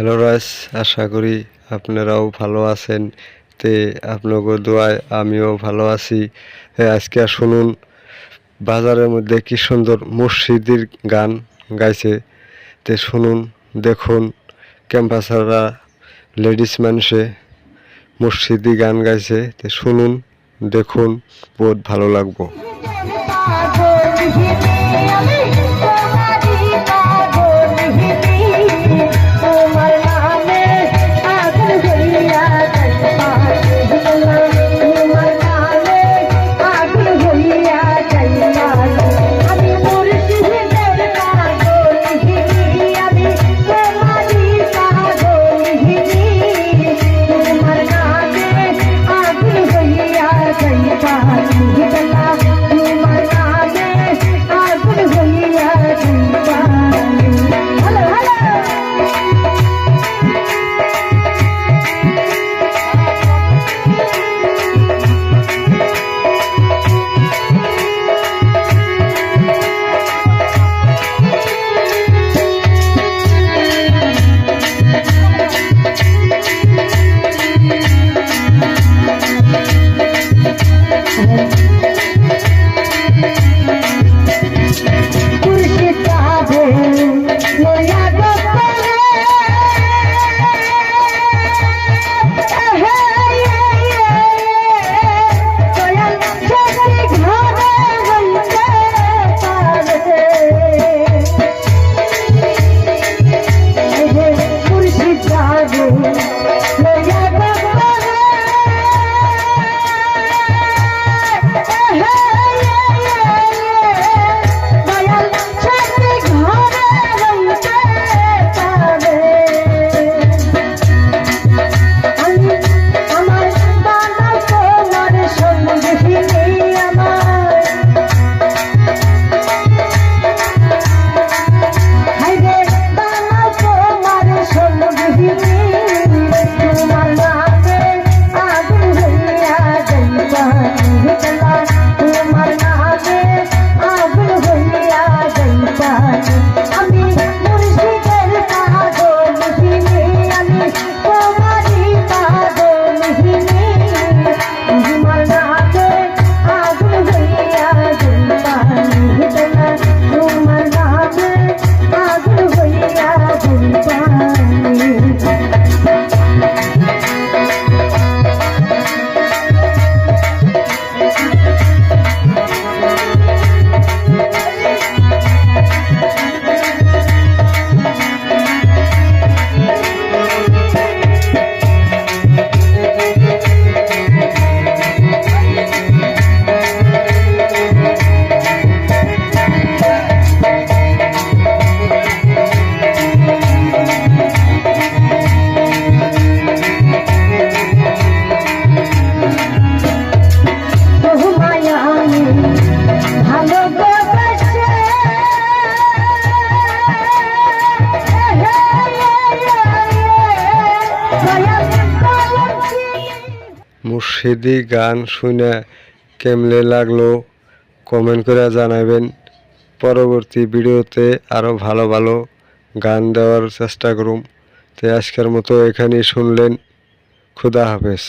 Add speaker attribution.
Speaker 1: Hello রাজ আশা করি আপনারাও ভালো আছেন। তে আপনাকে দোয়ায় আমিও ভালো আছি। আজকে শুনুন, বাজারের মধ্যে কি সুন্দর মসজিদের গান গাইছে। তে শুনুন, দেখুন, ক্যাম্পাসাররা, লেডিস মানুষে মসজিদি গান গাইছে। তে শুনুন, দেখুন, বহুত ভালো লাগবো।
Speaker 2: கைய பாச்சு
Speaker 1: মুর্শিদি গান শুনে কেমলে লাগল? কমেন্ট করে জানাবেন। পরবর্তী ভিডিওতে আরও ভালো ভালো গান দেওয়ার চেষ্টা করুম। তো আজকের মতো এখানেই শুনলেন। খুদা হাফেজ।